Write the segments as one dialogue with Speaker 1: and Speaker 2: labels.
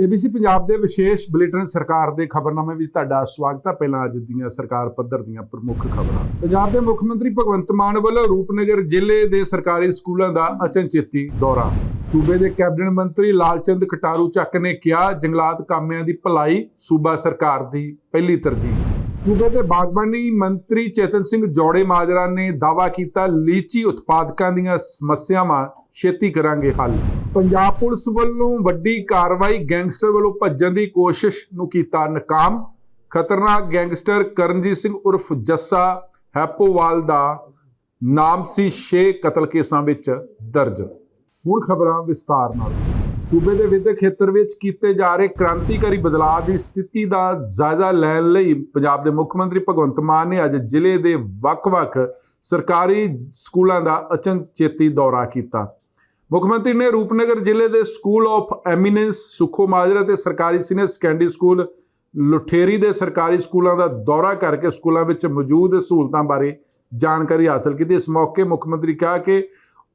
Speaker 1: ABC Punjab ਦੇ ਵਿਸ਼ੇਸ਼ bulletin ਸਰਕਾਰ ਦੇ ਖਬਰਨਾਮੇ ਵਿੱਚ ਤੁਹਾਡਾ ਸਵਾਗਤ ਹੈ। ਪਹਿਲਾਂ ਅੱਜ ਦੀਆਂ ਸਰਕਾਰ ਪੱਧਰ ਦੀਆਂ ਪ੍ਰਮੁੱਖ ਖਬਰਾਂ। ਪੰਜਾਬ ਦੇ ਮੁੱਖ ਮੰਤਰੀ ਭਗਵੰਤ ਮਾਨ ਵੱਲੋਂ ਰੂਪਨਗਰ ਜ਼ਿਲ੍ਹੇ ਦੇ ਸਰਕਾਰੀ ਸਕੂਲਾਂ ਦਾ ਅਚਨਚੇਤੀ ਦੌਰਾ। ਸੂਬੇ ਦੇ ਕੈਬਨਿਟ ਮੰਤਰੀ ਲਾਲਚੰਦ ਕਟਾਰੂ ਚੱਕ ਨੇ ਕਿਹਾ, ਜੰਗਲਾਤ ਕਾਮਿਆਂ ਦੀ ਭਲਾਈ ਸੂਬਾ ਸਰਕਾਰ ਦੀ ਪਹਿਲੀ ਤਰਜੀਹ। ਸੂਬੇ ਦੇ ਬਾਗਬਾਨੀ ਮੰਤਰੀ ਚੇਤਨ ਸਿੰਘ ਜੋੜੇ ਮਾਜਰਾ ਨੇ ਦਾਵਾ ਕੀਤਾ, ਲੀਚੀ ਉਤਪਾਦਕਾਂ ਦੀਆਂ ਸਮੱਸਿਆਵਾਂ ਛੇਤੀ ਕਰਾਂਗੇ ਹੱਲ। ਪੰਜਾਬ ਪੁਲਿਸ ਵੱਲੋਂ ਵੱਡੀ ਕਾਰਵਾਈ ਗੈਂਗਸਟਰ ਵੱਲੋਂ ਭੱਜਣ ਦੀ ਕੋਸ਼ਿਸ਼ ਨੂੰ ਕੀਤਾ ਨਾਕਾਮ। ਖਤਰਨਾਕ ਗੈਂਗਸਟਰ ਕਰਨਜੀਤ ਸਿੰਘ ਉਰਫ ਜੱਸਾ ਹੈਪੋਵਾਲ ਦਾ ਨਾਮ ਸੀ 6 ਕਤਲ ਕੇਸਾਂ ਵਿੱਚ ਦਰਜ। ਹੁਣ ਖਬਰਾਂ ਵਿਸਤਾਰ ਨਾਲ। ਸੂਬੇ ਦੇ ਵਿਦਿਅਕ ਖੇਤਰ ਵਿੱਚ ਕੀਤੇ ਜਾ ਰਹੇ ਕ੍ਰਾਂਤੀਕਾਰੀ ਬਦਲਾਅ ਦੀ ਸਥਿਤੀ ਦਾ ਜਾਇਜ਼ਾ ਲੈਣ ਲਈ ਪੰਜਾਬ ਦੇ ਮੁੱਖ ਮੰਤਰੀ ਭਗਵੰਤ ਮਾਨ ਨੇ ਅੱਜ ਜ਼ਿਲ੍ਹੇ ਦੇ ਵੱਖ-ਵੱਖ ਸਰਕਾਰੀ ਸਕੂਲਾਂ ਦਾ ਅਚਨਚੇਤੀ ਦੌਰਾ ਕੀਤਾ। ਮੁੱਖ ਮੰਤਰੀ ਨੇ ਰੂਪਨਗਰ ਜ਼ਿਲ੍ਹੇ ਦੇ school of eminence Sukho Majra ਤੇ ਸਰਕਾਰੀ ਸੀਨੀਅਰ ਸੈਕੰਡਰੀ ਸਕੂਲ ਲੁਠੇਰੀ ਦੇ ਸਰਕਾਰੀ ਸਕੂਲਾਂ ਦਾ ਦੌਰਾ ਕਰਕੇ ਸਕੂਲਾਂ ਵਿੱਚ ਮੌਜੂਦ ਸਹੂਲਤਾਂ ਬਾਰੇ ਜਾਣਕਾਰੀ ਹਾਸਲ ਕੀਤੀ। ਇਸ ਮੌਕੇ ਮੁੱਖ ਮੰਤਰੀ ਕਿਹਾ ਕਿ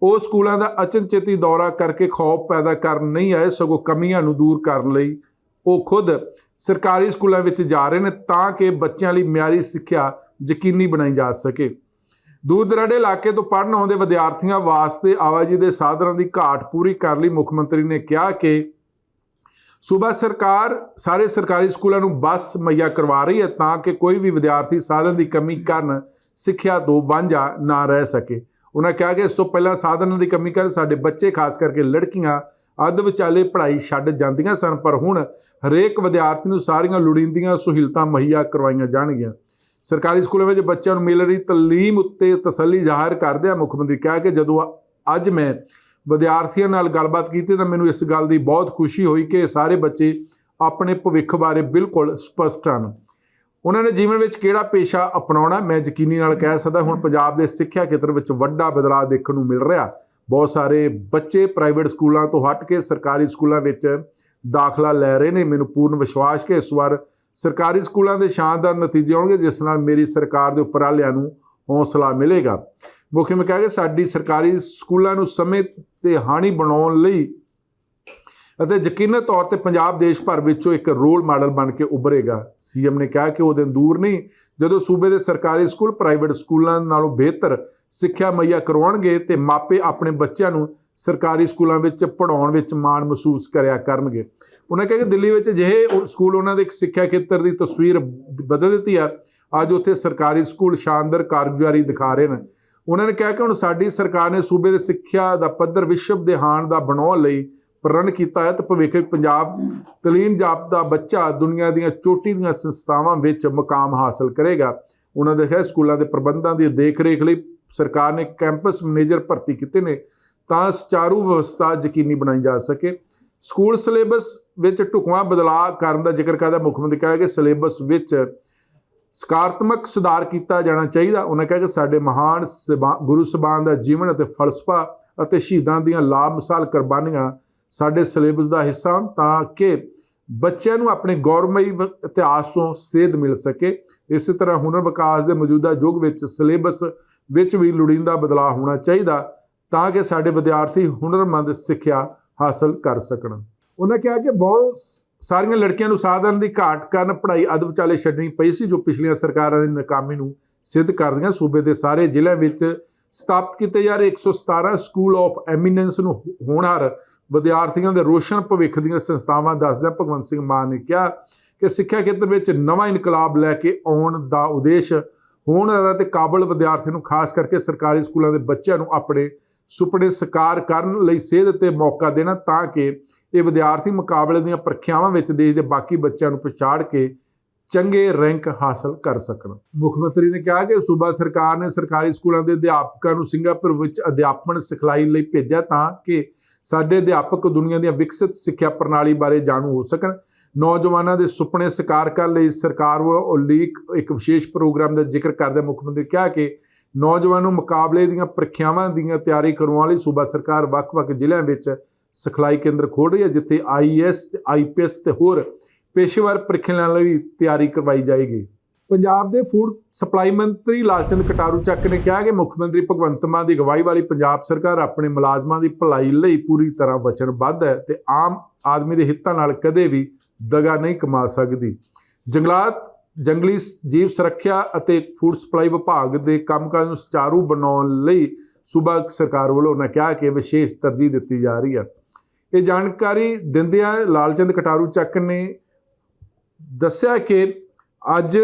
Speaker 1: ਉਹ ਸਕੂਲਾਂ ਦਾ ਅਚਨਚੇਤੀ ਦੌਰਾ ਕਰਕੇ ਖੌਫ ਪੈਦਾ ਕਰਨ ਨਹੀਂ ਆਏ, ਸਗੋਂ ਕਮੀਆਂ ਨੂੰ ਦੂਰ ਕਰਨ ਲਈ ਉਹ ਖੁਦ ਸਰਕਾਰੀ ਸਕੂਲਾਂ ਵਿੱਚ ਜਾ ਰਹੇ ਨੇ ਤਾਂ ਕਿ ਬੱਚਿਆਂ ਲਈ ਮਿਆਰੀ ਸਿੱਖਿਆ ਯਕੀਨੀ ਬਣਾਈ ਜਾ ਸਕੇ। ਦੂਰ ਦਰਾਡੇ ਇਲਾਕੇ ਤੋਂ ਪੜ੍ਹਨ ਆਉਂਦੇ ਵਿਦਿਆਰਥੀਆਂ ਵਾਸਤੇ ਆਵਾਜਾਈ ਦੇ ਸਾਧਨਾਂ ਦੀ ਘਾਟ ਪੂਰੀ ਕਰਨ ਲਈ ਮੁੱਖ ਮੰਤਰੀ ਨੇ ਕਿਹਾ ਕਿ ਸੂਬਾ ਸਰਕਾਰ ਸਾਰੇ ਸਰਕਾਰੀ ਸਕੂਲਾਂ ਨੂੰ ਬੱਸ ਮੁਹੱਈਆ ਕਰਵਾ ਰਹੀ ਹੈ ਤਾਂ ਕਿ ਕੋਈ ਵੀ ਵਿਦਿਆਰਥੀ ਸਾਧਨ ਦੀ ਕਮੀ ਕਾਰਨ ਸਿੱਖਿਆ ਤੋਂ ਵਾਂਝਾ ਨਾ ਰਹਿ ਸਕੇ। ਉਹਨਾਂ ਕਿਹਾ ਕਿ ਇਸ ਤੋਂ ਪਹਿਲਾਂ ਸਾਧਨਾਂ ਦੀ ਕਮੀ ਕਾਰਨ ਸਾਡੇ ਬੱਚੇ, ਖਾਸ ਕਰਕੇ ਲੜਕੀਆਂ, ਅੱਧ ਵਿਚਾਲੇ ਪੜ੍ਹਾਈ ਛੱਡ ਜਾਂਦੀਆਂ ਸਨ, ਪਰ ਹੁਣ ਹਰੇਕ ਵਿਦਿਆਰਥੀ ਨੂੰ ਸਾਰੀਆਂ ਲੋੜੀਂਦੀਆਂ ਸਹੂਲਤਾਂ ਮੁਹੱਈਆ ਕਰਵਾਈਆਂ ਜਾਣਗੀਆਂ। ਸਰਕਾਰੀ ਸਕੂਲਾਂ ਵਿੱਚ ਬੱਚਿਆਂ ਨੂੰ ਮਿਲ ਰਹੀ ਤਾਲੀਮ ਉੱਤੇ ਤਸੱਲੀ ਜ਼ਾਹਰ ਕਰਦਿਆਂ ਮੁੱਖ ਮੰਤਰੀ ਕਿਹਾ ਕਿ ਜਦੋਂ ਅੱਜ ਮੈਂ ਵਿਦਿਆਰਥੀਆਂ ਨਾਲ ਗੱਲਬਾਤ ਕੀਤੀ ਤਾਂ ਮੈਨੂੰ ਇਸ ਗੱਲ ਦੀ ਬਹੁਤ ਖੁਸ਼ੀ ਹੋਈ ਕਿ ਸਾਰੇ ਬੱਚੇ ਆਪਣੇ ਭਵਿੱਖ ਬਾਰੇ ਬਿਲਕੁਲ ਸਪਸ਼ਟ ਹਨ। ਉਹਨਾਂ ਨੇ ਜੀਵਨ ਵਿੱਚ ਕਿਹੜਾ ਪੇਸ਼ਾ ਅਪਣਾਉਣਾ ਮੈਂ ਯਕੀਨੀ ਨਾਲ ਕਹਿ ਸਕਦਾ ਹੁਣ ਪੰਜਾਬ ਦੇ ਸਿੱਖਿਆ ਖੇਤਰ ਵਿੱਚ ਵੱਡਾ ਬਦਲਾਅ ਦੇਖਣ ਨੂੰ ਮਿਲ ਰਿਹਾ। ਬਹੁਤ ਸਾਰੇ ਬੱਚੇ ਪ੍ਰਾਈਵੇਟ ਸਕੂਲਾਂ ਤੋਂ ਹਟ ਕੇ ਸਰਕਾਰੀ ਸਕੂਲਾਂ ਵਿੱਚ ਦਾਖਲਾ ਲੈ ਰਹੇ ਨੇ। ਮੈਨੂੰ ਪੂਰਨ ਵਿਸ਼ਵਾਸ ਕਿ ਇਸ ਵਾਰ ਸਰਕਾਰੀ ਸਕੂਲਾਂ ਦੇ ਸ਼ਾਨਦਾਰ ਨਤੀਜੇ ਆਉਣਗੇ, ਜਿਸ ਨਾਲ ਮੇਰੀ ਸਰਕਾਰ ਦੇ ਉਪਰਾਲਿਆਂ ਨੂੰ ਹੌਸਲਾ ਮਿਲੇਗਾ। ਮੁੱਖ ਮੰਤਰੀ ਕਹਾ ਕਿ ਸਾਡੀ ਸਰਕਾਰੀ ਸਕੂਲਾਂ ਨੂੰ ਸਮੇਂ ਤੇ ਹਾਣੀ ਬਣਾਉਣ ਲਈ ਅਤੇ ਯਕੀਨਨ ਤੌਰ ਤੇ ਪੰਜਾਬ ਦੇਸ਼ ਭਰ ਵਿੱਚੋਂ ਇੱਕ ਰੋਲ ਮਾਡਲ ਬਣ ਕੇ ਉੱਭਰੇਗਾ। ਸੀਐਮ ਨੇ ਕਿਹਾ ਕਿ ਉਹ ਦਿਨ ਦੂਰ ਨਹੀਂ, ਜਦੋਂ ਸੂਬੇ ਦੇ ਸਰਕਾਰੀ ਸਕੂਲ ਪ੍ਰਾਈਵੇਟ ਸਕੂਲਾਂ ਨਾਲੋਂ ਬਿਹਤਰ ਸਿੱਖਿਆ ਮੁਹੱਈਆ ਕਰਵਾਉਣਗੇ ਤੇ ਮਾਪੇ ਆਪਣੇ ਬੱਚਿਆਂ ਨੂੰ ਸਰਕਾਰੀ ਸਕੂਲਾਂ ਵਿੱਚ ਪੜਾਉਣ ਵਿੱਚ ਮਾਣ ਮਹਿਸੂਸ ਕਰਿਆ ਕਰਨਗੇ। ਉਹਨਾਂ ਕਿਹਾ ਕਿ ਦਿੱਲੀ ਵਿੱਚ ਜਿਹੇ ਸਕੂਲ ਉਹਨਾਂ ਦੇ ਸਿੱਖਿਆ ਖੇਤਰ ਦੀ ਤਸਵੀਰ ਬਦਲ ਦਿੱਤੀ ਆ। ਅੱਜ ਉੱਥੇ ਸਰਕਾਰੀ ਸਕੂਲ ਸ਼ਾਨਦਾਰ ਕਾਰਗੁਜ਼ਾਰੀ ਦਿਖਾ ਰਹੇ ਨੇ। ਉਹਨਾਂ ਨੇ ਕਿਹਾ ਕਿ ਹੁਣ ਸਾਡੀ ਸਰਕਾਰ ਨੇ ਸੂਬੇ ਦੇ ਸਿੱਖਿਆ ਦਾ ਪੱਧਰ ਵਿਸ਼ਵ ਦੇ ਹਾਣ ਦਾ ਬਣਾਉਣ ਲਈ ਪ੍ਰਣ ਕੀਤਾ ਹੈ ਤੇ ਭਵਿੱਖ ਵਿੱਚ ਪੰਜਾਬ ਤਲੀਮ ਜਾਪਦਾ ਬੱਚਾ ਦੁਨੀਆ ਦੀਆਂ ਚੋਟੀ ਦੀਆਂ ਸੰਸਥਾਵਾਂ ਵਿੱਚ ਮੁਕਾਮ ਹਾਸਲ ਕਰੇਗਾ। ਉਹਨਾਂ ਦੇ ਹੈ ਸਕੂਲਾਂ ਦੇ ਪ੍ਰਬੰਧਾਂ ਦੀ ਦੇਖ ਰੇਖ ਲਈ ਸਰਕਾਰ ਨੇ ਕੈਂਪਸ ਮੈਨੇਜਰ ਭਰਤੀ ਕੀਤੇ ਨੇ ਤਾਂ ਸੁਚਾਰੂ ਵਿਵਸਥਾ ਯਕੀਨੀ ਬਣਾਈ ਜਾ ਸਕੇ। ਸਕੂਲ ਸਿਲੇਬਸ ਵਿੱਚ ਢੁਕਵਾਂ ਬਦਲਾਅ ਕਰਨ ਦਾ ਜ਼ਿਕਰ ਕਰਦਾ ਮੁੱਖ ਮੰਤਰੀ ਕਹਾ ਕਿ ਸਿਲੇਬਸ ਵਿੱਚ ਸਕਾਰਾਤਮਕ ਸੁਧਾਰ ਕੀਤਾ ਜਾਣਾ ਚਾਹੀਦਾ। ਉਹਨਾਂ ਕਿਹਾ ਕਿ ਸਾਡੇ ਮਹਾਨ ਸਬਾ- ਗੁਰੂ ਸਬਾਨ ਦਾ ਜੀਵਨ ਅਤੇ ਫਲਸਫਾ ਅਤੇ ਸ਼ਹੀਦਾਂ ਦੀਆਂ ਲਾਭ ਮਿਸਾਲ ਕੁਰਬਾਨੀਆਂ ਸਾਡੇ ਸਿਲੇਬਸ ਦਾ ਹਿੱਸਾ ਹਨ ਤਾਂ ਕਿ ਬੱਚਿਆਂ ਨੂੰ ਆਪਣੇ ਗੌਰਵਮਈ ਇਤਿਹਾਸ ਤੋਂ ਸੇਧ ਮਿਲ ਸਕੇ। ਇਸੇ ਤਰ੍ਹਾਂ ਹੁਨਰ ਵਿਕਾਸ ਦੇ ਮੌਜੂਦਾ ਯੁੱਗ ਵਿੱਚ ਸਿਲੇਬਸ ਵਿੱਚ ਵੀ ਲੋੜੀਂਦਾ ਬਦਲਾਅ ਹੋਣਾ ਚਾਹੀਦਾ ਤਾਂ ਕਿ ਸਾਡੇ ਵਿਦਿਆਰਥੀ ਹੁਨਰਮੰਦ ਸਿੱਖਿਆ ਹਾਸਲ ਕਰ ਸਕਣ। ਉਹਨਾਂ ਕਿਹਾ ਕਿ ਬਹੁਤ ਸਾਰੀਆਂ ਲੜਕੀਆਂ ਨੂੰ ਸਾਧਨ ਦੀ ਘਾਟ ਕਾਰਨ ਪੜ੍ਹਾਈ ਅਧ ਵਿਚਾਲੇ ਛੱਡਣੀ ਪਈ ਸੀ, ਜੋ ਪਿਛਲੀਆਂ ਸਰਕਾਰਾਂ ਦੀ ਨਾਕਾਮੀ ਨੂੰ ਸਿੱਧ ਕਰਦੀਆਂ। ਸੂਬੇ ਦੇ ਸਾਰੇ ਜ਼ਿਲ੍ਹਿਆਂ ਵਿੱਚ ਸਥਾਪਿਤ ਕੀਤੇ ਜਾ ਰਹੇ 117 ਸਕੂਲ ਆਫ ਐਮੀਨੈਂਸ ਨੂੰ ਹੋਣਹਾਰ ਵਿਦਿਆਰਥੀਆਂ ਦੇ ਰੋਸ਼ਨ ਭਵਿੱਖ ਦੀਆਂ ਸੰਸਥਾਵਾਂ ਦੱਸਦਿਆਂ ਭਗਵੰਤ ਸਿੰਘ ਮਾਨ ਨੇ ਕਿਹਾ ਕਿ ਸਿੱਖਿਆ ਖੇਤਰ ਵਿੱਚ ਨਵਾਂ ਇਨਕਲਾਬ ਲੈ ਕੇ ਆਉਣ ਦਾ ਉਦੇਸ਼ ਹੋਣਹਾਰ ਅਤੇ ਕਾਬਲ ਵਿਦਿਆਰਥੀਆਂ ਨੂੰ ਖਾਸ ਕਰਕੇ ਸਰਕਾਰੀ ਸਕੂਲਾਂ ਦੇ ਬੱਚਿਆਂ ਨੂੰ ਆਪਣੇ ਸੁਪਨੇ ਸਾਕਾਰ ਕਰਨ ਲਈ ਸੇਧ ਤੇ ਮੌਕਾ ਦੇਣਾ ਤਾਂ ਕਿ ਇਹ ਵਿਦਿਆਰਥੀ ਮੁਕਾਬਲੇ ਦੀਆਂ ਪ੍ਰੀਖਿਆਵਾਂ ਵਿੱਚ ਦੇਸ਼ ਦੇ ਬਾਕੀ ਬੱਚਿਆਂ ਨੂੰ ਪਛਾੜ ਕੇ ਚੰਗੇ ਰੈਂਕ ਹਾਸਲ ਕਰ ਸਕਣ। ਮੁੱਖ ਮੰਤਰੀ ਨੇ ਕਿਹਾ ਕਿ ਸੂਬਾ ਸਰਕਾਰ ਨੇ ਸਰਕਾਰੀ ਸਕੂਲਾਂ ਦੇ ਅਧਿਆਪਕਾਂ ਨੂੰ ਸਿੰਗਾਪੁਰ ਵਿੱਚ ਅਧਿਆਪਨ ਸਿਖਲਾਈ ਲਈ ਭੇਜਿਆ ਤਾਂ ਕਿ ਸਾਡੇ ਅਧਿਆਪਕ ਦੁਨੀਆ ਦੀਆਂ ਵਿਕਸਿਤ ਸਿੱਖਿਆ ਪ੍ਰਣਾਲੀ ਬਾਰੇ ਜਾਣੂ ਹੋ ਸਕਣ। ਨੌਜਵਾਨਾਂ ਦੇ ਸੁਪਨੇ ਸਾਕਾਰ ਕਰਨ ਲਈ ਸਰਕਾਰ ਵੱਲੋਂ ਉਲੀਕ ਇੱਕ ਵਿਸ਼ੇਸ਼ ਪ੍ਰੋਗਰਾਮ ਦਾ ਜ਼ਿਕਰ ਕਰਦੇ ਮੁੱਖ ਮੰਤਰੀ ਕਿਹਾ ਕਿ ਨੌਜਵਾਨ ਨੂੰ ਮੁਕਾਬਲੇ ਦੀਆਂ ਪ੍ਰੀਖਿਆਵਾਂ ਦੀਆਂ ਤਿਆਰੀ ਕਰਵਾਉਣ ਲਈ ਸੂਬਾ ਸਰਕਾਰ ਵੱਖ-ਵੱਖ ਜ਼ਿਲ੍ਹਿਆਂ ਵਿੱਚ ਸਿਖਲਾਈ ਕੇਂਦਰ ਖੋਲ੍ਹ ਰਹੀ ਹੈ, ਜਿੱਥੇ ਆਈਐਸ ਤੇ ਆਈਪੀਐਸ ਤੇ ਹੋਰ ਪੇਸ਼ੇਵਰ ਪ੍ਰੀਖਿਆਵਾਂ ਲਈ ਤਿਆਰੀ ਕਰਵਾਈ ਜਾਏਗੀ। ਪੰਜਾਬ ਦੇ ਫੂਡ ਸਪਲਾਈ ਮੰਤਰੀ ਲਾਲਚੰਦ ਕਟਾਰੂ ਚੱਕ ਨੇ ਕਿਹਾ ਕਿ ਮੁੱਖ ਮੰਤਰੀ ਭਗਵੰਤ ਮਾਨ ਦੀ ਅਗਵਾਈ ਵਾਲੀ ਪੰਜਾਬ ਸਰਕਾਰ ਆਪਣੇ ਮੁਲਾਜ਼ਮਾਂ ਦੀ ਭਲਾਈ ਲਈ ਪੂਰੀ ਤਰ੍ਹਾਂ ਵਚਨਬੱਧ ਹੈ ਤੇ ਆਮ ਆਦਮੀ ਦੇ ਹਿੱਤਾਂ ਨਾਲ ਕਦੇ ਵੀ ਦਗਾ ਨਹੀਂ ਕਮਾ ਸਕਦੀ। ਜੰਗਲਾਤ, ਜੰਗਲੀ ਜੀਵ ਸੁਰੱਖਿਆ ਅਤੇ ਫੂਡ ਸਪਲਾਈ ਵਿਭਾਗ ਦੇ ਕੰਮਕਾਜ ਨੂੰ ਸੁਚਾਰੂ ਬਣਾਉਣ ਲਈ ਸੂਬਾ ਸਰਕਾਰ ਵੱਲੋਂ ਉਹਨਾਂ ਕਿਹਾ ਕਿ ਵਿਸ਼ੇਸ਼ ਤਰਜੀਹ ਦਿੱਤੀ ਜਾ ਰਹੀ ਹੈ। ਇਹ ਜਾਣਕਾਰੀ ਦਿੰਦਿਆਂ ਲਾਲਚੰਦ ਕਟਾਰੂ ਚੱਕ ਨੇ ਦੱਸਿਆ ਕਿ ਅੱਜ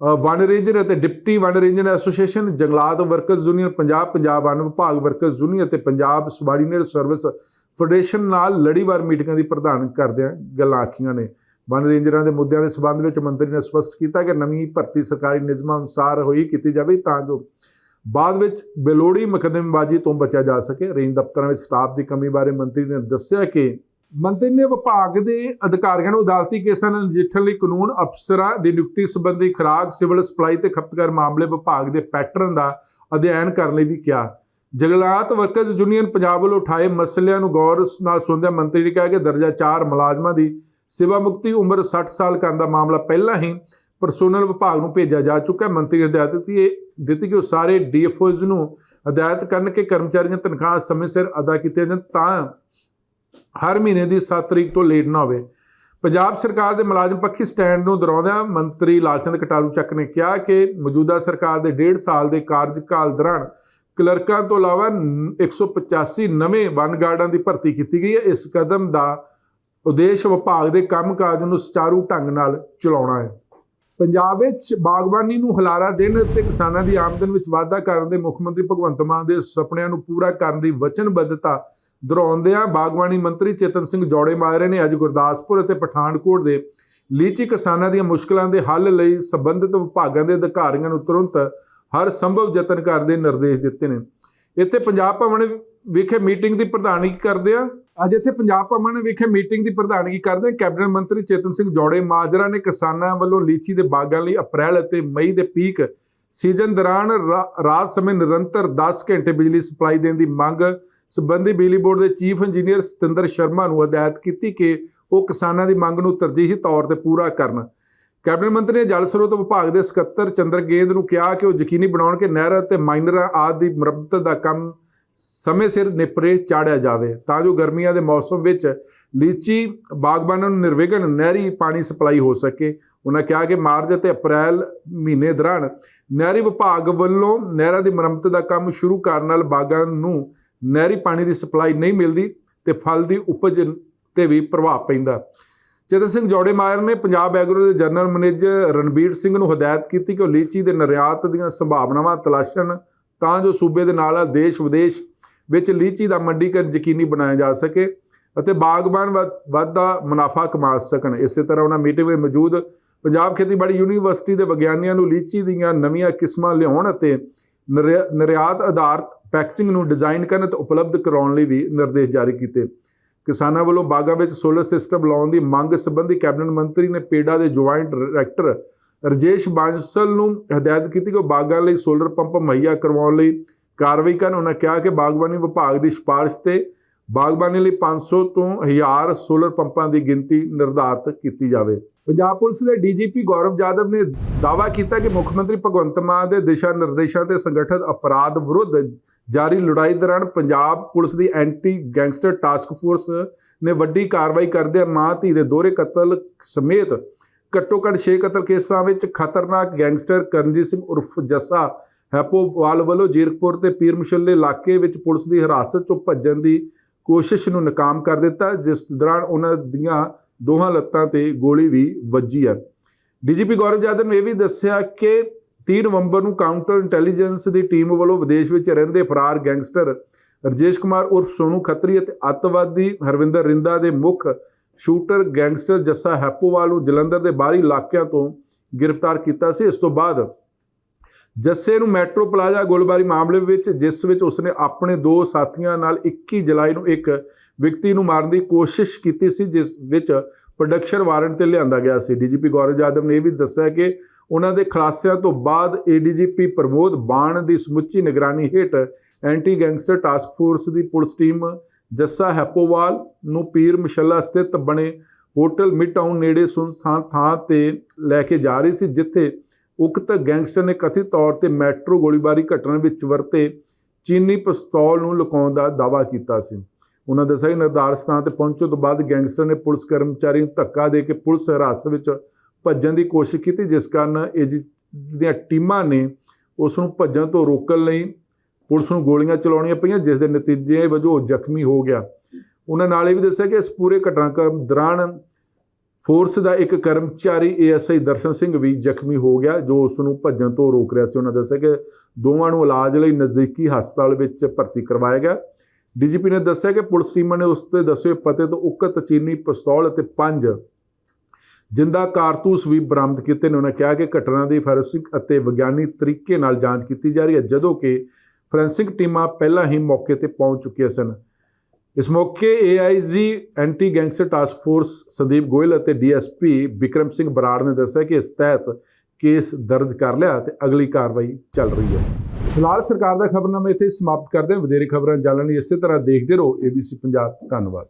Speaker 1: ਵਨ ਰੇਂਜਰ ਅਤੇ ਡਿਪਟੀ ਵਨ ਰੇਂਜਰ ਐਸੋਸੀਏਸ਼ਨ, ਜੰਗਲਾਤ ਵਰਕਰਸ ਯੂਨੀਅਨ, ਪੰਜਾਬ ਪੰਜਾਬ ਵਨ ਵਿਭਾਗ ਵਰਕਰਸ ਯੂਨੀਅਨ ਅਤੇ ਪੰਜਾਬ ਸਬਾਰਡੀਨੇਟ ਸਰਵਿਸ ਫੈਡਰੇਸ਼ਨ ਨਾਲ ਲੜੀਵਾਰ ਮੀਟਿੰਗਾਂ ਦੀ ਪ੍ਰਧਾਨ ਕਰਦਿਆਂ ਗੱਲਾਂ ਆਖੀਆਂ ਨੇ। ਵਨ ਰੇਂਜਰਾਂ ਦੇ ਮੁੱਦਿਆਂ ਦੇ ਸਬੰਧ ਵਿੱਚ ਮੰਤਰੀ ਨੇ ਸਪਸ਼ਟ ਕੀਤਾ ਕਿ ਨਵੀਂ ਭਰਤੀ ਸਰਕਾਰੀ ਨਿਯਮਾਂ ਅਨੁਸਾਰ ਹੋਈ ਕੀਤੀ ਜਾਵੇ ਤਾਂ ਜੋ ਬਾਅਦ ਵਿੱਚ ਬੇਲੋੜੀ ਮੁਕੱਦਮੇਬਾਜ਼ੀ ਤੋਂ ਬਚਿਆ ਜਾ ਸਕੇ। ਰੇਂਜ ਦਫ਼ਤਰਾਂ ਵਿੱਚ ਸਟਾਫ ਦੀ ਕਮੀ ਬਾਰੇ ਮੰਤਰੀ ਨੇ ਦੱਸਿਆ ਕਿ ਮੰਤਰੀ ਨੇ ਵਿਭਾਗ ਦੇ ਅਧਿਕਾਰੀਆਂ ਨੂੰ ਅਦਾਲਤੀ ਕੇਸਾਂ ਨਾਲ ਨਜਿੱਠਣ ਲਈ ਕਾਨੂੰਨ ਅਫਸਰਾਂ ਦੀ ਨਿਯੁਕਤੀ ਸੰਬੰਧੀ ਖੁਰਾਕ, ਸਿਵਲ ਸਪਲਾਈ ਤੇ ਖਪਤਕਾਰ ਮਾਮਲੇ ਵਿਭਾਗ ਦੇ ਪੈਟਰਨ ਦਾ ਅਧਿਐਨ ਕਰਨ ਲਈ ਵੀ ਕਿਹਾ। ਜੰਗਲਾਤ ਵਰਕਰਜ਼ ਯੂਨੀਅਨ ਪੰਜਾਬ ਵੱਲੋਂ ਉਠਾਏ ਮਸਲਿਆਂ ਨੂੰ ਗੌਰ ਨਾਲ ਸੁਣਦਿਆਂ ਮੰਤਰੀ ਨੇ ਕਿਹਾ ਕਿ ਦਰਜਾ 4 ਮੁਲਾਜ਼ਮਾਂ ਦੀ ਸੇਵਾ ਮੁਕਤੀ ਉਮਰ 60 ਸਾਲ ਕਰਨ ਦਾ ਮਾਮਲਾ ਪਹਿਲਾਂ ਹੀ ਪਰਸੋਨਲ ਵਿਭਾਗ ਨੂੰ ਭੇਜਿਆ ਜਾ ਚੁੱਕਾ ਹੈ। ਮੰਤਰੀ ਨੇ ਹਦਾਇਤ ਦਿੱਤੀ ਹੈ, ਦਿੱਤੀ ਕਿ ਉਹ ਸਾਰੇ ਡੀਐਫਓਜ਼ ਨੂੰ ਹਦਾਇਤ ਕਰਨ ਕਿ ਕਰਮਚਾਰੀਆਂ ਤਨਖਾਹ ਸਮੇਂ ਸਿਰ ਅਦਾ ਕੀਤੀਆਂ ਜਾਣ ਤਾਂ ਹਰ ਮਹੀਨੇ ਦੀ 7 ਤਰੀਕ ਤੋਂ ਲੇਟ ਨਾ ਹੋਵੇ। ਪੰਜਾਬ ਸਰਕਾਰ ਦੇ ਮੁਲਾਜ਼ਮ ਪੱਖੀ ਸਟੈਂਡ ਨੂੰ ਦੁਹਰਾਉਂਦਿਆਂ ਮੰਤਰੀ ਲਾਲਚੰਦ ਕਟਾਰੂ ਚੱਕ ਨੇ ਕਿਹਾ ਕਿ ਮੌਜੂਦਾ ਸਰਕਾਰ ਦੇ 1.5 ਸਾਲ ਦੇ ਕਾਰਜਕਾਲ ਦੌਰਾਨ ਕਲਰਕਾਂ ਤੋਂ ਇਲਾਵਾ ਨ- 185 ਨਵੇਂ ਵਨ ਗਾਰਡਾਂ ਦੀ ਭਰਤੀ ਕੀਤੀ ਗਈ ਹੈ। ਇਸ ਕਦਮ ਦਾ ਉਦੇਸ਼ ਵਿਭਾਗ ਦੇ ਕੰਮਕਾਜ ਨੂੰ ਸੁਚਾਰੂ ਢੰਗ ਨਾਲ ਚਲਾਉਣਾ ਹੈ। ਪੰਜਾਬ ਵਿੱਚ ਬਾਗਬਾਨੀ ਨੂੰ ਹੁਲਾਰਾ ਦੇਣ ਅਤੇ ਕਿਸਾਨਾਂ ਦੀ ਆਮਦਨ ਵਿੱਚ ਵਾਧਾ ਕਰਨ ਦੇ ਮੁੱਖ ਮੰਤਰੀ ਭਗਵੰਤ ਮਾਨ ਦੇ ਸੁਪਨਿਆਂ ਨੂੰ ਪੂਰਾ ਕਰਨ ਦੀ ਵਚਨਬੱਧਤਾ ਦੁਹਰਾਉਂਦਿਆਂ ਬਾਗਬਾਨੀ ਮੰਤਰੀ ਚੇਤਨ ਸਿੰਘ ਜੋੜੇ ਮਾਜਰੇ ਨੇ ਅੱਜ ਗੁਰਦਾਸਪੁਰ ਅਤੇ ਪਠਾਨਕੋਟ ਦੇ ਲੀਚੀ ਕਿਸਾਨਾਂ ਦੀਆਂ ਮੁਸ਼ਕਲਾਂ ਦੇ ਹੱਲ ਲਈ ਸੰਬੰਧਿਤ ਵਿਭਾਗਾਂ ਦੇ ਅਧਿਕਾਰੀਆਂ ਨੂੰ ਤੁਰੰਤ ਹਰ ਸੰਭਵ ਯਤਨ ਕਰਨ ਦੇ ਨਿਰਦੇਸ਼ ਦਿੱਤੇ ਨੇ। ਇੱਥੇ ਪੰਜਾਬ ਭਵਨ ਵਿਖੇ ਮੀਟਿੰਗ ਦੀ ਪ੍ਰਧਾਨਗੀ ਕਰਦੇ ਆ। ਅੱਜ ਇੱਥੇ ਪੰਜਾਬ ਭਵਨ ਵਿਖੇ ਮੀਟਿੰਗ ਦੀ ਪ੍ਰਧਾਨਗੀ ਕਰਦੇ ਕੈਬਨਿਟ ਮੰਤਰੀ ਚੇਤਨ ਸਿੰਘ ਜੋੜੇ ਮਾਜਰਾ ਨੇ ਕਿਸਾਨਾਂ ਵੱਲੋਂ ਲੀਚੀ ਦੇ ਬਾਗਾਂ ਲਈ ਅਪ੍ਰੈਲ ਅਤੇ ਮਈ ਦੇ ਪੀਕ ਸੀਜ਼ਨ ਦੌਰਾਨ ਰਾਤ ਸਮੇਂ ਨਿਰੰਤਰ 10 ਘੰਟੇ ਬਿਜਲੀ ਸਪਲਾਈ ਦੇਣ ਦੀ ਮੰਗ ਸੰਬੰਧੀ ਬਿਜਲੀ ਬੋਰਡ ਦੇ ਚੀਫ ਇੰਜੀਨੀਅਰ ਸਤਿੰਦਰ ਸ਼ਰਮਾ ਨੂੰ ਹਦਾਇਤ ਕੀਤੀ ਕਿ ਉਹ ਕਿਸਾਨਾਂ ਦੀ ਮੰਗ ਨੂੰ ਤਰਜੀਹੀ ਤੌਰ ਤੇ ਪੂਰਾ ਕਰਨ। ਕੈਬਨਿਟ ਮੰਤਰੀ ਨੇ ਜਲ ਸਰੋਤ ਵਿਭਾਗ ਦੇ ਸਕੱਤਰ ਚੰਦਰ ਗੇਂਦ ਨੂੰ ਕਿਹਾ ਕਿ ਉਹ ਯਕੀਨੀ ਬਣਾਉਣ ਕਿ ਨਹਿਰ ਅਤੇ ਮਾਈਨਰਾਂ ਆਦਿ ਦੀ ਮੁਰੰਮਤ ਦਾ ਕੰਮ ਸਮੇਂ ਸਿਰ ਨਿਪਰੇ ਚਾੜਿਆ ਜਾਵੇ, ਤਾਂ ਜੋ ਗਰਮੀਆਂ ਦੇ ਮੌਸਮ ਵਿੱਚ ਲੀਚੀ ਬਾਗਬਾਨਾਂ ਨੂੰ ਨਿਰਵਿਘਨ ਨਹਿਰੀ ਪਾਣੀ ਸਪਲਾਈ ਹੋ ਸਕੇ। ਉਹਨਾਂ ਕਿਹਾ ਕਿ ਮਾਰਚ ਅਤੇ ਅਪ੍ਰੈਲ ਮਹੀਨੇ ਦੌਰਾਨ ਨਹਿਰੀ ਵਿਭਾਗ ਵੱਲੋਂ ਨਹਿਰਾਂ ਦੀ ਮੁਰੰਮਤ ਦਾ ਕੰਮ ਸ਼ੁਰੂ ਕਰਨ ਨਾਲ ਬਾਗਾਂ ਨੂੰ ਨਹਿਰੀ ਪਾਣੀ ਦੀ ਸਪਲਾਈ ਨਹੀਂ ਮਿਲਦੀ ਤੇ ਫਲ ਦੀ ਉਪਜ ਤੇ ਵੀ ਪ੍ਰਭਾਵ ਪੈਂਦਾ। ਚੇਤਨ ਸਿੰਘ ਜੋੜੇ ਮਾਇਰ ਨੇ ਪੰਜਾਬ ਐਗਰੋ ਦੇ ਜਨਰਲ ਮੈਨੇਜਰ ਰਣਬੀਰ ਸਿੰਘ ਨੂੰ ਹਦਾਇਤ ਕੀਤੀ ਕਿ ਉਹ ਲੀਚੀ ਦੇ ਨਿਰਯਾਤ ਦੀਆਂ ਸੰਭਾਵਨਾਵਾਂ ਤਲਾਸ਼ਣ ਤਾਂ ਜੋ ਸੂਬੇ ਦੇ ਨਾਲ ਦੇਸ਼ ਵਿਦੇਸ਼ ਵਿੱਚ ਲੀਚੀ ਦਾ ਮੰਡੀਕਰਨ ਯਕੀਨੀ ਬਣਾਇਆ ਜਾ ਸਕੇ ਅਤੇ ਬਾਗਬਾਨ ਵ- ਵੱਧਦਾ ਮੁਨਾਫਾ ਕਮਾ ਸਕਣ। ਇਸੇ ਤਰ੍ਹਾਂ ਉਹਨਾਂ ਮੀਟਿੰਗ ਵਿੱਚ ਮੌਜੂਦ ਪੰਜਾਬ ਖੇਤੀਬਾੜੀ ਯੂਨੀਵਰਸਿਟੀ ਦੇ ਵਿਗਿਆਨੀਆਂ ਨੂੰ ਲੀਚੀ ਦੀਆਂ ਨਵੀਆਂ ਕਿਸਮਾਂ ਲਿਆਉਣ ਅਤੇ ਨਿਰਯ- ਨਿਰਯਾਤ ਆਧਾਰਿਤ ਪੈਕੇਜਿੰਗ ਨੂੰ ਡਿਜ਼ਾਈਨ ਕਰਨ ਅਤੇ ਉਪਲਬਧ ਕਰਾਉਣ ਲਈ ਵੀ ਨਿਰਦੇਸ਼ ਜਾਰੀ ਕੀਤੇ। ਕਿਸਾਨਾਂ ਵੱਲੋਂ ਬਾਗਾਂ ਵਿੱਚ ਸੋਲਰ ਸਿਸਟਮ ਲਾਉਣ ਦੀ ਮੰਗ ਸੰਬੰਧੀ ਕੈਬਨਿਟ ਮੰਤਰੀ ਨੇ ਪੇਡਾ ਦੇ ਜੁਆਇੰਟ ਡਾਇਰੈਕਟਰ ਰਜੇਸ਼ ਬਾਂਸਲ ਨੂੰ ਹਦਾਇਤ ਕੀਤੀ ਕਿ ਉਹ ਬਾਗਾਂ ਲਈ ਸੋਲਰ ਪੰਪ ਮੁਹੱਈਆ ਕਰਵਾਉਣ ਲਈ ਕਾਰਵਾਈ ਕਰਨ। ਉਹਨਾਂ ਕਿਹਾ ਕਿ ਬਾਗਬਾਨੀ ਵਿਭਾਗ ਦੀ ਸਿਫਾਰਿਸ਼ ਤੇ ਬਾਗਬਾਨੀ ਲਈ 500 ਤੋਂ 1000 ਸੋਲਰ ਪੰਪਾਂ ਦੀ ਗਿਣਤੀ ਨਿਰਧਾਰਤ ਕੀਤੀ ਜਾਵੇ। ਪੰਜਾਬ ਪੁਲਿਸ ਦੇ ਡੀਜੀਪੀ ਗੌਰਵ ਯਾਦਵ ਨੇ ਦਾਅਵਾ ਕੀਤਾ ਕਿ ਮੁੱਖ ਮੰਤਰੀ ਭਗਵੰਤ ਮਾਨ ਦੇ ਦਿਸ਼ਾ ਨਿਰਦੇਸ਼ਾਂ ਤੇ ਸੰਗਠਿਤ ਅਪਰਾਧ ਵਿਰੁੱਧ ਜਾਰੀ ਲੜਾਈ ਦੌਰਾਨ ਪੰਜਾਬ ਪੁਲਿਸ ਦੀ ਐਂਟੀ ਗੈਂਗਸਟਰ ਟਾਸਕ ਫੋਰਸ ਨੇ ਵੱਡੀ ਕਾਰਵਾਈ ਕਰਦਿਆਂ ਮਾਂ ਧੀ ਦੇ ਦੋਹਰੇ ਕਤਲ ਸਮੇਤ ਘੱਟੋ ਘੱਟ 6 ਕਤਲ ਕੇਸਾਂ ਵਿੱਚ ਖਤਰਨਾਕ ਗੈਂਗਸਟਰ ਕਰਨਜੀਤ ਸਿੰਘ ਉਰਫ ਜੱਸਾ ਹੈਪੋਵਾਲ ਵੱਲੋਂ ਜੀਰਕਪੁਰ ਤੇ ਪੀਰ ਮੁਸ਼ੱਲੇ ਇਲਾਕੇ ਵਿੱਚ ਪੁਲਿਸ ਦੀ ਹਿਰਾਸਤ ਚੋਂ ਭੱਜਣ ਦੀ ਕੋਸ਼ਿਸ਼ ਨੂੰ ਨਾਕਾਮ ਕਰ ਦਿੱਤਾ, ਜਿਸ ਦੌਰਾਨ ਉਹਨਾਂ ਦੀਆਂ ਦੋਹਾਂ ਲੱਤਾਂ ਤੇ ਗੋਲੀ ਵੀ ਵੱਜੀ ਹੈ। ਡੀਜੀਪੀ ਗੌਰਵ ਜਾਦਵ ਨੇ ਇਹ ਵੀ ਦੱਸਿਆ ਕਿ 3 ਨਵੰਬਰ ਨੂੰ ਕਾਊਂਟਰ ਇੰਟੈਲੀਜੈਂਸ ਦੀ ਟੀਮ ਵੱਲੋਂ ਵਿਦੇਸ਼ ਵਿੱਚ ਰਹਿੰਦੇ ਫਰਾਰ ਗੈਂਗਸਟਰ ਰਜੇਸ਼ ਕੁਮਾਰ ਉਰਫ ਸੋਨੂ ਖੱਤਰੀ ਅਤੇ ਅੱਤਵਾਦੀ ਹਰਵਿੰਦਰ ਰਿੰਦਾ ਦੇ ਮੁੱਖ ਸ਼ੂਟਰ ਗੈਂਗਸਟਰ ਜੱਸਾ ਹੈਪੋਵਾਲ ਨੂੰ ਜਲੰਧਰ ਦੇ ਬਾਹਰੀ ਇਲਾਕਿਆਂ ਤੋਂ ਗ੍ਰਿਫਤਾਰ ਕੀਤਾ ਸੀ। ਇਸ ਤੋਂ ਬਾਅਦ ਜੱਸੇ ਨੂੰ ਮੈਟਰੋ ਪਲਾਜ਼ਾ ਗੋਲੀਬਾਰੀ ਮਾਮਲੇ ਵਿੱਚ, ਜਿਸ ਵਿੱਚ ਉਸਨੇ ਆਪਣੇ ਦੋ ਸਾਥੀਆਂ ਨਾਲ 21 ਜੁਲਾਈ ਨੂੰ ਇੱਕ ਵਿਅਕਤੀ ਨੂੰ ਮਾਰਨ ਦੀ ਕੋਸ਼ਿਸ਼ ਕੀਤੀ ਸੀ, ਜਿਸ ਵਿੱਚ ਪ੍ਰੋਡਕਸ਼ਨ ਵਾਰੰਟ ਤੇ ਲਿਆਂਦਾ ਗਿਆ ਸੀ। ਡੀਜੀਪੀ ਗੌਰਵ ਯਾਦਵ ਨੇ ਇਹ ਵੀ ਦੱਸਿਆ ਕਿ ਉਹਨਾਂ ਦੇ ਖੁਲਾਸਿਆਂ ਤੋਂ ਬਾਅਦ ਏਡੀਜੀਪੀ ਪ੍ਰਮੋਦ ਬਾਣ ਦੀ ਸਮੁੱਚੀ ਨਿਗਰਾਨੀ ਹੇਠ ਐਂਟੀ ਗੈਂਗਸਟਰ ਟਾਸਕ ਫੋਰਸ ਦੀ ਪੁਲਿਸ ਟੀਮ ਜੱਸਾ ਹੈਪੋਵਾਲ ਨੂੰ ਪੀਰ ਮਸ਼ੱਲਾ ਸਥਿਤ ਬਣੇ ਹੋਟਲ ਮਿਡ ਟਾਊਨ ਨੇੜੇ ਸੁਨਸਾਨ ਥਾਂ ਤੇ ਲੈ ਕੇ ਜਾ ਰਹੀ ਸੀ, ਜਿੱਥੇ ਉਕਤ ਗੈਂਗਸਟਰ ਨੇ ਕਥਿਤ ਤੌਰ ਤੇ ਮੈਟਰੋ ਗੋਲੀਬਾਰੀ ਘਟਨਾ ਵਿੱਚ ਵਰਤੇ ਚੀਨੀ ਪਿਸਤੌਲ ਨੂੰ ਲੁਕਾਉਣ ਦਾ ਦਾਅਵਾ ਕੀਤਾ ਸੀ। ਉਹਨਾਂ ਦੱਸਿਆ ਕਿ ਨਿਰਧਾਰਤ ਸਥਾਨ ਤੇ ਪਹੁੰਚਣ ਤੋਂ ਬਾਅਦ ਗੈਂਗਸਟਰ ਨੇ ਪੁਲਿਸ ਕਰਮਚਾਰੀ ਨੂੰ ਧੱਕਾ ਦੇ ਕੇ ਪੁਲਿਸ ਹਿਰਾਸਤ ਵਿੱਚ ਭੱਜਣ ਦੀ ਕੋਸ਼ਿਸ਼ ਕੀਤੀ, ਜਿਸ ਕਾਰਨ ਏਜੀ ਦੀਆਂ ਟੀਮਾਂ ਨੇ ਉਸ ਨੂੰ ਭੱਜਣ ਤੋਂ ਰੋਕਣ ਲਈ ਪੁਲਿਸ ਨੂੰ ਗੋਲੀਆਂ ਚਲਾਉਣੀਆਂ ਪਈਆਂ, ਜਿਸ ਦੇ ਨਤੀਜੇ ਵਜੋਂ ਉਹ ਜ਼ਖਮੀ ਹੋ ਗਿਆ। ਉਹਨਾਂ ਨਾਲ ਇਹ ਵੀ ਦੱਸਿਆ ਕਿ ਇਸ ਪੂਰੇ ਘਟਨਾਕ੍ਰਮ ਦੌਰਾਨ ਫੋਰਸ ਦਾ ਇੱਕ ਕਰਮਚਾਰੀ ਏਐਸਆਈ ਦਰਸ਼ਨ ਸਿੰਘ ਵੀ ਜ਼ਖਮੀ ਹੋ ਗਿਆ, ਜੋ ਉਸ ਨੂੰ ਭੱਜਣ ਤੋਂ ਰੋਕ ਰਿਹਾ ਸੀ। ਉਹਨਾਂ ਦੱਸਿਆ ਕਿ ਦੋਵਾਂ ਨੂੰ ਇਲਾਜ ਲਈ ਨਜ਼ਦੀਕੀ ਹਸਪਤਾਲ ਵਿੱਚ ਭਰਤੀ ਕਰਵਾਇਆ ਗਿਆ। ਡੀਜੀਪੀ ਨੇ ਦੱਸਿਆ ਕਿ ਪੁਲਿਸ ਟੀਮਾਂ ਨੇ ਉਸ ਤੇ ਦੱਸੇ ਪਤੇ ਤੋਂ ਉਕਤ ਚੀਨੀ ਪਿਸਤੌਲ ਅਤੇ ਪੰਜ ਜਿੰਦਾ ਕਾਰਤੂਸ ਵੀ ਬਰਾਮਦ ਕੀਤੇ ਨੇ। ਉਹਨਾਂ ਕਿਹਾ ਕਿ ਘਟਨਾ ਦੀ ਫੋਰੈਂਸਿਕ ਅਤੇ ਵਿਗਿਆਨਿਕ ਤਰੀਕੇ ਨਾਲ ਜਾਂਚ ਕੀਤੀ ਜਾ ਰਹੀ ਹੈ, ਜਦੋਂ ਕਿ ਫੋਰੈਂਸਿਕ ਟੀਮਾਂ ਪਹਿਲਾਂ ਹੀ ਮੌਕੇ ਤੇ ਪਹੁੰਚ ਚੁੱਕੀਆਂ ਸਨ। ਇਸ ਮੌਕੇ AIG anti gangster task force, Sandeep Goyal ਅਤੇ ਡੀਐਸਪੀ ਵਿਕਰਮ ਸਿੰਘ ਬਰਾੜ ਨੇ ਦੱਸਿਆ ਕਿ ਇਸ ਤਹਿਤ ਕੇਸ ਦਰਜ ਕਰ ਲਿਆ ਤੇ ਅਗਲੀ ਕਾਰਵਾਈ ਚੱਲ ਰਹੀ ਹੈ। ਫਿਲਹਾਲ ਸਰਕਾਰ ਦਾ ਖਬਰਨਾਮਾ ਇੱਥੇ ਸਮਾਪਤ ਕਰਦੇ ਹਾਂ। ਵਧੇਰੇ ਖਬਰਾਂ ਜਾਣਨ ਲਈ ਇਸੇ ਤਰ੍ਹਾਂ ਦੇਖਦੇ ਰਹੋ। ABC ਪੰਜਾਬ, ਧੰਨਵਾਦ।